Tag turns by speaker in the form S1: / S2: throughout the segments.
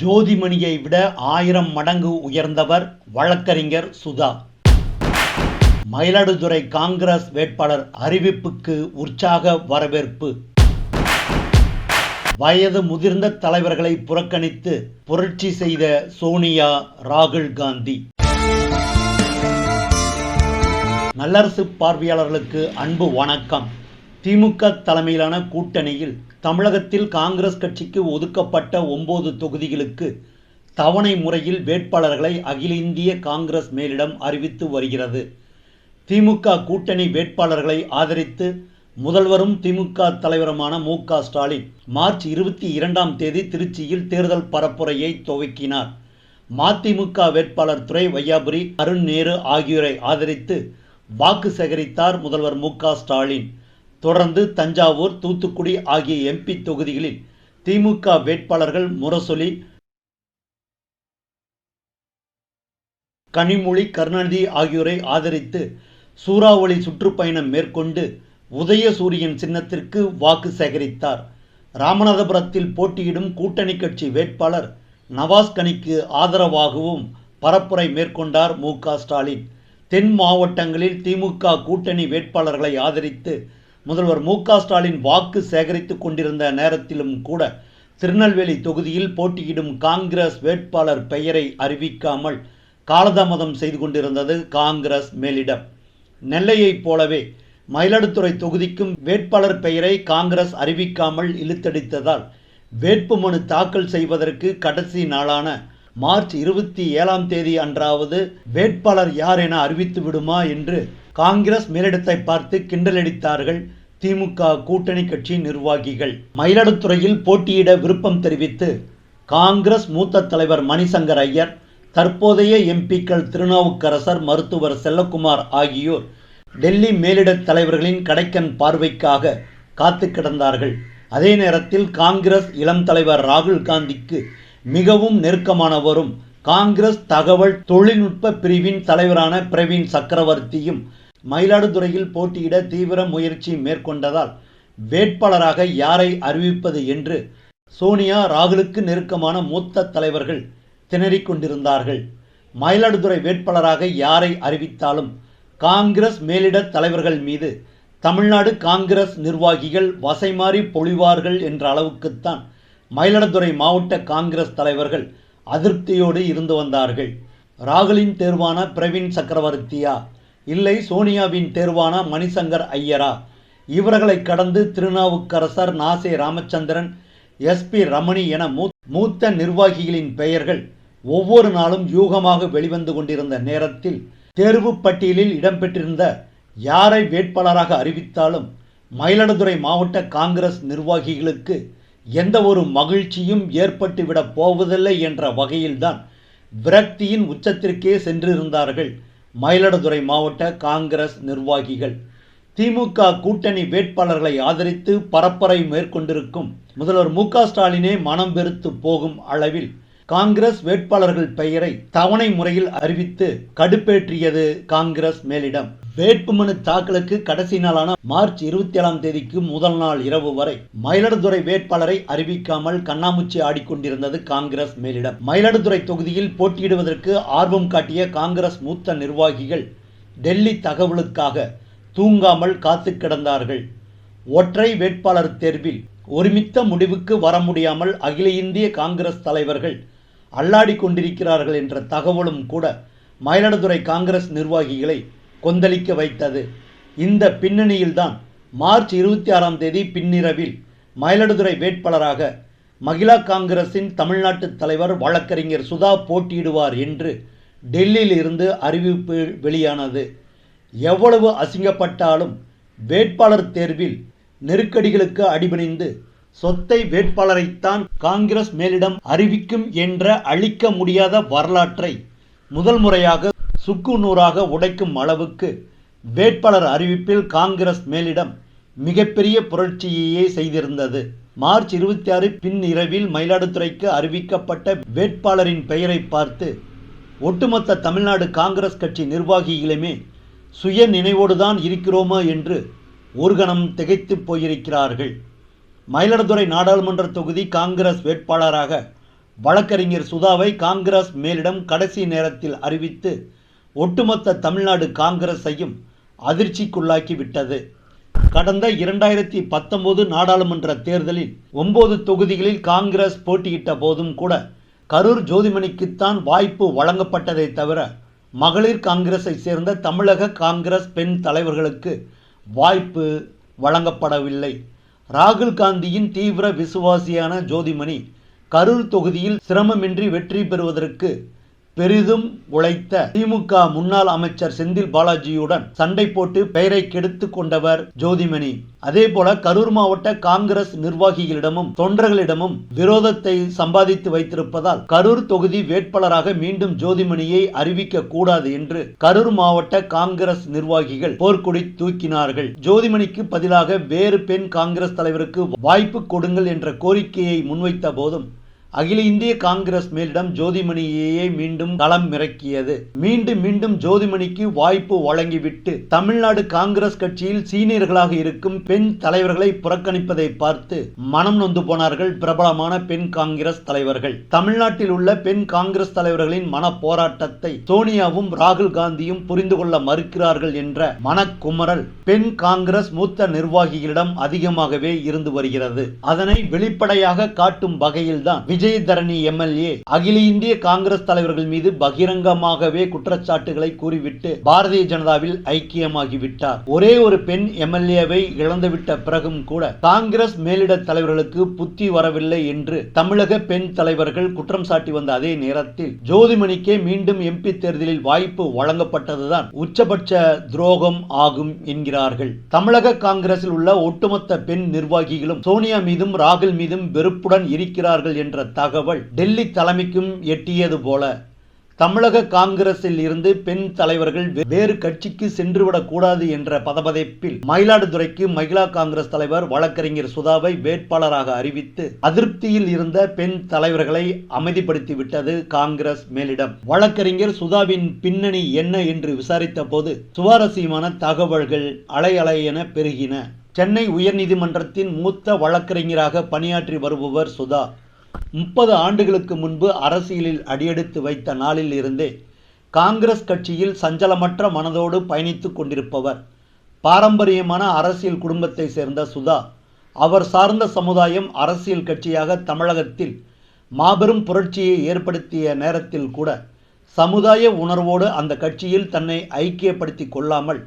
S1: ஜோதிமணியை விட ஆயிரம் மடங்கு உயர்ந்தவர் வழக்கறிஞர் சுதா. மயிலாடுதுறை காங்கிரஸ் வேட்பாளர் அறிவிப்புக்கு உற்சாக வரவேற்பு. வயது முதிர்ந்த தலைவர்களை புறக்கணித்து புரட்சி செய்த சோனியா ராகுல் காந்தி. நல்லரசு பார்வையாளர்களுக்கு அன்பு வணக்கம். திமுக தலைமையிலான கூட்டணியில் தமிழகத்தில் காங்கிரஸ் கட்சிக்கு ஒதுக்கப்பட்ட ஒன்பது தொகுதிகளுக்கு தவணை முறையில் வேட்பாளர்களை அகில இந்திய காங்கிரஸ் மேலிடம் அறிவித்து வருகிறது. திமுக கூட்டணி வேட்பாளர்களை ஆதரித்து முதல்வரும் திமுக தலைவருமான மு க ஸ்டாலின் மார்ச் இருபத்தி இரண்டாம் தேதி திருச்சியில் தேர்தல் பரப்புரையை துவக்கினார். மதிமுக வேட்பாளர் துறை வையாபுரி அருண் நேரு ஆகியோரை ஆதரித்து வாக்கு சேகரித்தார் முதல்வர் மு க ஸ்டாலின். தொடர்ந்து தஞ்சாவூர் தூத்துக்குடி ஆகிய எம்பி தொகுதிகளில் திமுக வேட்பாளர்கள் முரசொலி கனிமொழி கருணாநிதி ஆகியோரை ஆதரித்து சூறாவளி சுற்றுப்பயணம் மேற்கொண்டு உதயசூரியன் சின்னத்திற்கு வாக்கு சேகரித்தார். ராமநாதபுரத்தில் போட்டியிடும் கூட்டணி கட்சி வேட்பாளர் நவாஸ் கனிக்கு ஆதரவாகவும் பரப்புரை மேற்கொண்டார் மு க ஸ்டாலின். தென் மாவட்டங்களில் திமுக கூட்டணி வேட்பாளர்களை ஆதரித்து முதல்வர் மு ஸ்டாலின் வாக்கு சேகரித்துக் கொண்டிருந்த நேரத்திலும் கூட திருநெல்வேலி தொகுதியில் போட்டியிடும் காங்கிரஸ் வேட்பாளர் பெயரை அறிவிக்காமல் காலதாமதம் செய்து கொண்டிருந்தது காங்கிரஸ் மேலிடம். நெல்லையைப் போலவே மயிலாடுதுறை தொகுதிக்கும் வேட்பாளர் பெயரை காங்கிரஸ் அறிவிக்காமல் இழுத்தடித்ததால் வேட்புமனு தாக்கல் செய்வதற்கு கடைசி நாளான மார்ச் இருபத்தி ஏழாம் தேதி அன்றாவது வேட்பாளர் யார் என அறிவித்து விடுமா என்று காங்கிரஸ் மேலிடத்தை பார்த்து கிண்டலடித்தார்கள் திமுக கூட்டணி கட்சி நிர்வாகிகள். மயிலாடுதுறையில் போட்டியிட விருப்பம் தெரிவித்து காங்கிரஸ் மூத்த தலைவர் மணிசங்கர் ஐயர் தற்போதைய எம்பிக்கள் திருநாவுக்கரசர் மருத்துவர் செல்லக்குமார் ஆகியோர் டெல்லி மேலிட தலைவர்களின் கடைக்கன் பார்வைக்காக காத்து கிடந்தார்கள். அதே நேரத்தில் காங்கிரஸ் இளம் தலைவர் ராகுல் காந்திக்கு மிகவும் நெருக்கமானவரும். காங்கிரஸ் தகவல் தொழில்நுட்ப பிரிவின் தலைவரான பிரவீன் சக்கரவர்த்தியும் மயிலாடுதுறையில் போட்டியிட தீவிர முயற்சி மேற்கொண்டதால் வேட்பாளராக யாரை அறிவிப்பது என்று சோனியா ராகுலுக்கு நெருக்கமான மூத்த தலைவர்கள் திணறிக் கொண்டிருந்தார்கள். மயிலாடுதுறை வேட்பாளராக யாரை அறிவித்தாலும் காங்கிரஸ் மேலிட தலைவர்கள் மீது தமிழ்நாடு காங்கிரஸ் நிர்வாகிகள் வசைமாறி பொழிவார்கள் என்ற அளவுக்குத்தான் மயிலாடுதுறை மாவட்ட காங்கிரஸ் தலைவர்கள் அதிருப்தியோடு இருந்து வந்தார்கள். ராகுலின் தேர்வான பிரவீன் சக்கரவர்த்தியா இல்லை சோனியாவின் தேர்வான மணிசங்கர் ஐயரா இவர்களை கடந்து திருநாவுக்கரசர் நாசே ராமச்சந்திரன் எஸ்பி ரமணி என மூத்த நிர்வாகிகளின் பெயர்கள் ஒவ்வொரு நாளும் யூகமாக வெளிவந்து கொண்டிருந்த நேரத்தில் தேர்வு பட்டியலில் இடம்பெற்றிருந்த யாரை வேட்பாளராக அறிவித்தாலும் மயிலாடுதுறை மாவட்ட காங்கிரஸ் நிர்வாகிகளுக்கு எந்த ஒரு மகிழ்ச்சியும் ஏற்பட்டுவிடப் போவதில்லை என்ற வகையில்தான் விரக்தியின் உச்சத்திற்கே சென்றிருந்தார்கள் மயிலாடுதுறை மாவட்ட காங்கிரஸ் நிர்வாகிகள். திமுக கூட்டணி வேட்பாளர்களை ஆதரித்து பரப்பரை மேற்கொண்டிருக்கும் முதல்வர் மு ஸ்டாலினே மனம் வெறுத்து போகும் அளவில் காங்கிரஸ் வேட்பாளர்கள் பெயரை தவணை முறையில் அறிவித்து கடுப்பேற்றியது காங்கிரஸ் மேலிடம். வேட்புமனு தாக்கலுக்கு கடைசி நாளான மார்ச் இருபத்தி ஏழாம் தேதிக்கு முதல் நாள் இரவு வரை மயிலாடுதுறை வேட்பாளரை அறிவிக்காமல் கண்ணாமூச்சி ஆடிக்கொண்டிருந்தது காங்கிரஸ் மேலிடம். மயிலாடுதுறை தொகுதியில் போட்டியிடுவதற்கு ஆர்வம் காட்டிய காங்கிரஸ் மூத்த நிர்வாகிகள் டெல்லி தகவலுக்காக தூங்காமல் காத்து கிடந்தார்கள். ஒற்றை வேட்பாளர் தேர்வில் ஒருமித்த முடிவுக்கு வர முடியாமல் அகில இந்திய காங்கிரஸ் தலைவர்கள் அல்லாடி கொண்டிருக்கிறார்கள் என்ற தகவலும் கூட மயிலாடுதுறை காங்கிரஸ் நிர்வாகிகளை கொந்தளிக்க வைத்தது. இந்த பின்னணியில்தான் மார்ச் இருபத்தி ஆறாம் தேதி பின்னிரவில் மயிலாடுதுறை வேட்பாளராக மகிழா காங்கிரசின் தமிழ்நாட்டு தலைவர் வழக்கறிஞர் சுதா போட்டியிடுவார் என்று டெல்லியில் இருந்து அறிவிப்பு வெளியானது. எவ்வளவு அசிங்கப்பட்டாலும் வேட்பாளர் தேர்வில் நெருக்கடிகளுக்கு அடிபணிந்து சொத்தை வேட்பாளரைத்தான் காங்கிரஸ் மேலிடம் அறிவிக்கும் என்ற அழிக்க முடியாத வரலாற்றை முதல் முறையாக சுக்கு நூறாக உடைக்கும் அளவுக்கு வேட்பாளர் அறிவிப்பில் காங்கிரஸ் மேலிடம் மிகப்பெரிய புரட்சியையே செய்திருந்தது. மார்ச் இருபத்தி ஆறு பின் இரவில் மயிலாடுதுறைக்கு அறிவிக்கப்பட்ட வேட்பாளரின் பெயரை பார்த்து ஒட்டுமொத்த தமிழ்நாடு காங்கிரஸ் கட்சி நிர்வாகிகளுமே சுய நினைவோடுதான் இருக்கிறோமா என்று ஒரு கணம் திகைத்து போயிருக்கிறார்கள். மயிலாடுதுறை நாடாளுமன்ற தொகுதி காங்கிரஸ் வேட்பாளராக வழக்கறிஞர் சுதாவை காங்கிரஸ் மேலிடம் கடைசி நேரத்தில் அறிவித்து ஒட்டுமொத்த தமிழ்நாடு காங்கிரஸையும் அதிர்ச்சிக்குள்ளாக்கிவிட்டது. கடந்த இரண்டாயிரத்தி பத்தொன்பது நாடாளுமன்ற தேர்தலில் ஒன்பது தொகுதிகளில் காங்கிரஸ் போட்டியிட்ட போதும் கூட கரூர் ஜோதிமணிக்குத்தான் வாய்ப்பு வழங்கப்பட்டதை தவிர மகளிர் காங்கிரஸை சேர்ந்த தமிழக காங்கிரஸ் பெண் தலைவர்களுக்கு வாய்ப்பு வழங்கப்படவில்லை. ராகுல் காந்தியின் தீவிர விசுவாசியான ஜோதிமணி கரூர் தொகுதியில் சிரமமின்றி வெற்றி பெறுவதற்கு பெரிதும் உழைத்த திமுக முன்னாள் அமைச்சர் செந்தில் பாலாஜியுடன் சண்டை போட்டு பெயரை கெடுத்து கொண்டவர் ஜோதிமணி. அதேபோல கரூர் மாவட்ட காங்கிரஸ் நிர்வாகிகளிடமும் தொண்டர்களிடமும் விரோதத்தை சம்பாதித்து வைத்திருப்பதால் கரூர் தொகுதி வேட்பாளராக மீண்டும் ஜோதிமணியை அறிவிக்க கூடாது என்று கரூர் மாவட்ட காங்கிரஸ் நிர்வாகிகள் போர்க்கொடி தூக்கினார்கள். ஜோதிமணிக்கு பதிலாக வேறு பெண் காங்கிரஸ் தலைவருக்கு வாய்ப்பு கொடுங்கள் என்ற கோரிக்கையை முன்வைத்த போதும் அகில இந்திய காங்கிரஸ் மேலிடம் ஜோதிமணியையே மீண்டும் களம் இறக்கியது. மீண்டும் மீண்டும் ஜோதிமணிக்கு வாய்ப்பு வழங்கிவிட்டு தமிழ்நாடு காங்கிரஸ் கட்சியில் சீனியர்களாக இருக்கும் பெண் தலைவர்களை புறக்கணிப்பதை பார்த்து மனம் நொந்து போனார்கள் பிரபலமான பெண் காங்கிரஸ் தலைவர்கள். தமிழ்நாட்டில் உள்ள பெண் காங்கிரஸ் தலைவர்களின் மன போராட்டத்தை சோனியாவும் ராகுல் காந்தியும் புரிந்து கொள்ள மறுக்கிறார்கள் என்ற மனக்குமரல் பெண் காங்கிரஸ் மூத்த நிர்வாகிகளிடம் அதிகமாகவே இருந்து வருகிறது. அதனை வெளிப்படையாக காட்டும் வகையில்தான் விஜயதரணி எம்எல்ஏ அகில இந்திய காங்கிரஸ் தலைவர்கள் மீது பகிரங்கமாகவே குற்றச்சாட்டுகளை கூறிவிட்டு பாரதிய ஜனதாவில் ஐக்கியமாகிவிட்டார். ஒரே ஒரு பெண் எம்எல்ஏவை இழந்துவிட்ட பிறகும் கூட காங்கிரஸ் மேலிட தலைவர்களுக்கு புத்தி வரவில்லை என்று தமிழக பெண் தலைவர்கள் குற்றம் சாட்டி வந்த அதே நேரத்தில் ஜோதிமணிக்கே மீண்டும் எம்பி தேர்தலில் வாய்ப்பு வழங்கப்பட்டதுதான் உச்சபட்ச துரோகம் ஆகும் என்கிறார்கள். தமிழக காங்கிரஸில் உள்ள ஒட்டுமொத்த பெண் நிர்வாகிகளும் சோனியா மீதும் ராகுல் மீதும் வெறுப்புடன் இருக்கிறார்கள் என்ற தகவல் டெல்லி தலைமைக்கும் எட்டியது போல தமிழக காங்கிரஸில் இருந்து பெண் தலைவர்கள் வேறு கட்சிக்கு சென்றுவிடக்கூடாது என்ற பதபதைப்பில் மயிலாடுதுறைக்கு மகிழா காங்கிரஸ் தலைவர் வழக்கறிஞர் சுதாவை வேட்பாளராக அறிவித்து அதிருப்தியில் இருந்த பெண் தலைவர்களை அமைதிப்படுத்திவிட்டது காங்கிரஸ் மேலிடம். வழக்கறிஞர் சுதாவின் பின்னணி என்ன என்று விசாரித்த போது சுவாரஸ்யமான தகவல்கள் அலை அலை என பெருகின. சென்னை உயர்நீதிமன்றத்தின் மூத்த வழக்கறிஞராக பணியாற்றி வருபவர் சுதா. முப்பது ஆண்டுகளுக்கு முன்பு அரசியலில் அடியெடுத்து வைத்த நாளில் இருந்தே காங்கிரஸ் கட்சியில் சஞ்சலமற்ற மனதோடு பயணித்து கொண்டிருப்பவர் பாரம்பரியமான அரசியல் குடும்பத்தை சேர்ந்த சுதா. அவர் சார்ந்த சமுதாயம் அரசியல் கட்சியாக தமிழகத்தில் மாபெரும் புரட்சியை ஏற்படுத்திய நேரத்தில் கூட சமுதாய உணர்வோடு அந்த கட்சியில் தன்னை ஐக்கியப்படுத்தி கொள்ளாமல்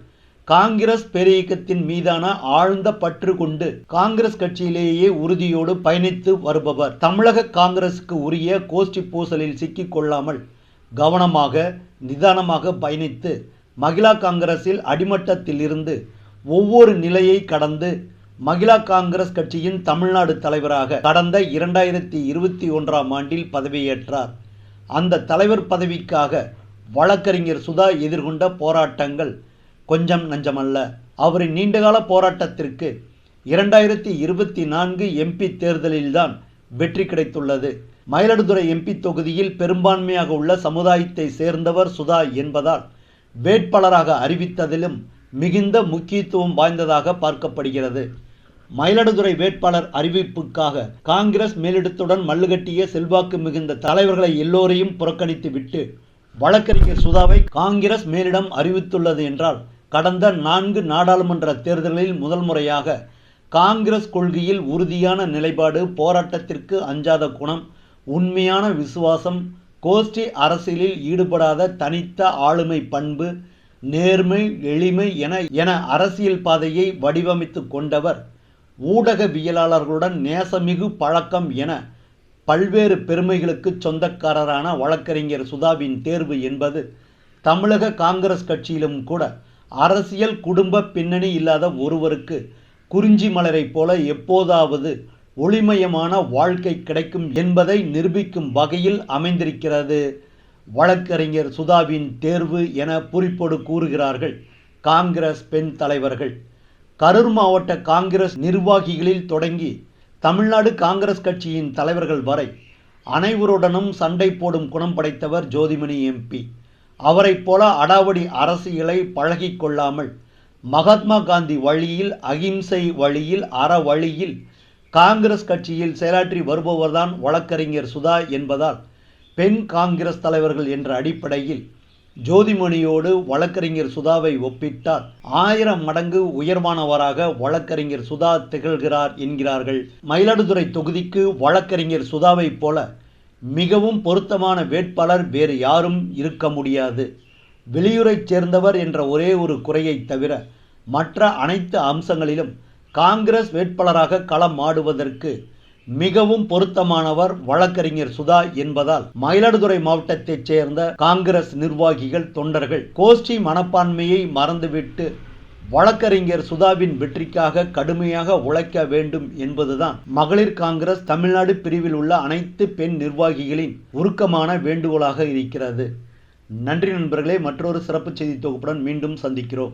S1: காங்கிரஸ் பேரியக்கத்தின் மீதான ஆழ்ந்த பற்று கொண்டு காங்கிரஸ் கட்சியிலேயே உறுதியோடு பயணித்து வருபவர். தமிழக காங்கிரசுக்கு உரிய கோஷ்டி பூசலில் சிக்கிக் கொள்ளாமல் கவனமாக நிதானமாக பயணித்து மகிழா காங்கிரஸில் அடிமட்டத்தில் இருந்து ஒவ்வொரு நிலையை கடந்து மகிழா காங்கிரஸ் கட்சியின் தமிழ்நாடு தலைவராக கடந்த இரண்டாயிரத்தி இருபத்தி ஒன்றாம் ஆண்டில் பதவியேற்றார். அந்த தலைவர் பதவிக்காக வழக்கறிஞர் சுதா எதிர்கொண்ட போராட்டங்கள் கொஞ்சம் நஞ்சமல்ல. அவரின் நீண்டகால போராட்டத்திற்கு இரண்டாயிரத்தி இருபத்தி நான்கு எம்பி தேர்தலில்தான் வெற்றி கிடைத்துள்ளது. மயிலாடுதுறை எம்பி தொகுதியில் பெரும்பான்மையாக உள்ள சமுதாயத்தை சேர்ந்தவர் சுதா என்பதால் வேட்பாளராக அறிவித்ததிலும் மிகுந்த முக்கியத்துவம் வாய்ந்ததாக பார்க்கப்படுகிறது. மயிலாடுதுறை வேட்பாளர் அறிவிப்புக்காக காங்கிரஸ் மேலிடத்துடன் மல்லுகட்டிய செல்வாக்கு மிகுந்த தலைவர்களை எல்லோரையும் புறக்கணித்துவிட்டு வழக்கறிஞர் சுதாவை காங்கிரஸ் மேலிடம் அறிவித்துள்ளது என்றால் கடந்த நான்கு நாடாளுமன்ற தேர்தல்களில் முதல் முறையாக காங்கிரஸ் கொள்கையில் உறுதியான நிலைப்பாடு போராட்டத்திற்கு அஞ்சாத குணம் உண்மையான விசுவாசம் கோஷ்டி அரசியலில் ஈடுபடாத தனித்த ஆளுமை பண்பு நேர்மை எளிமை என என அரசியல் பாதையை வடிவமைத்து கொண்டவர். ஊடகவியலாளர்களுடன் நேசமிகு பழக்கம் என பல்வேறு பெருமைகளுக்கு சொந்தக்காரரான வழக்கறிஞர் சுதாவின் தேர்வு என்பது தமிழக காங்கிரஸ் கட்சியிலும் கூட அரசியல் குடும்ப பின்னணி இல்லாத ஒருவருக்கு குறிஞ்சி மலரைப் போல எப்போதாவது ஒளிமயமான வாழ்க்கை கிடைக்கும் என்பதை நிரூபிக்கும் வகையில் அமைந்திருக்கிறது. வழக்கறிஞர் சுதாவின் தேர்வு என குறிப்போடு கூறுகிறார்கள் காங்கிரஸ் பெண் தலைவர்கள். கரூர் மாவட்ட காங்கிரஸ் நிர்வாகிகளில் தொடங்கி தமிழ்நாடு காங்கிரஸ் கட்சியின் தலைவர்கள் வரை அனைவருடனும் சண்டை போடும் குணம் படைத்தவர் ஜோதிமணி எம்பி. அவரைப் போல அடாவடி அரசியலை பழகி கொள்ளாமல் மகாத்மா காந்தி வழியில் அகிம்சை வழியில் அற வழியில் காங்கிரஸ் கட்சியில் செயலாற்றி வருபவர்தான் வழக்கறிஞர் சுதா என்பதால் பெண் காங்கிரஸ் தலைவர்கள் என்ற அடிப்படையில் ஜோதிமணியோடு வழக்கறிஞர் சுதாவை ஒப்பிட்டால் ஆயிரம் மடங்கு உயர்வானவராக வழக்கறிஞர் சுதா திகழ்கிறார் என்கிறார்கள். மயிலாடுதுறை தொகுதிக்கு வழக்கறிஞர் சுதாவைப் போல மிகவும் பொருத்தமான வேட்பாளர் வேறு யாரும் இருக்க முடியாது. வெளியூரைச் சேர்ந்தவர் என்ற ஒரே ஒரு குறையை தவிர மற்ற அனைத்து அம்சங்களிலும் காங்கிரஸ் வேட்பாளராக களம் ஆடுவதற்கு மிகவும் பொருத்தமானவர் வழக்கறிஞர் சுதா என்பதால் மயிலாடுதுறை மாவட்டத்தைச் சேர்ந்த காங்கிரஸ் நிர்வாகிகள் தொண்டர்கள் கோஷ்டி மனப்பான்மையை மறந்துவிட்டு வழக்கறிஞர் சுதாவின் வெற்றிக்காக கடுமையாக உழைக்க வேண்டும் என்பதுதான் மகளிர் காங்கிரஸ் தமிழ்நாடு பிரிவில் உள்ள அனைத்து பெண் நிர்வாகிகளின் உருக்கமான வேண்டுகோளாக இருக்கிறது. நன்றி நண்பர்களே மற்றொரு சிறப்பு செய்தி தொகுப்புடன் மீண்டும் சந்திக்கிறோம்.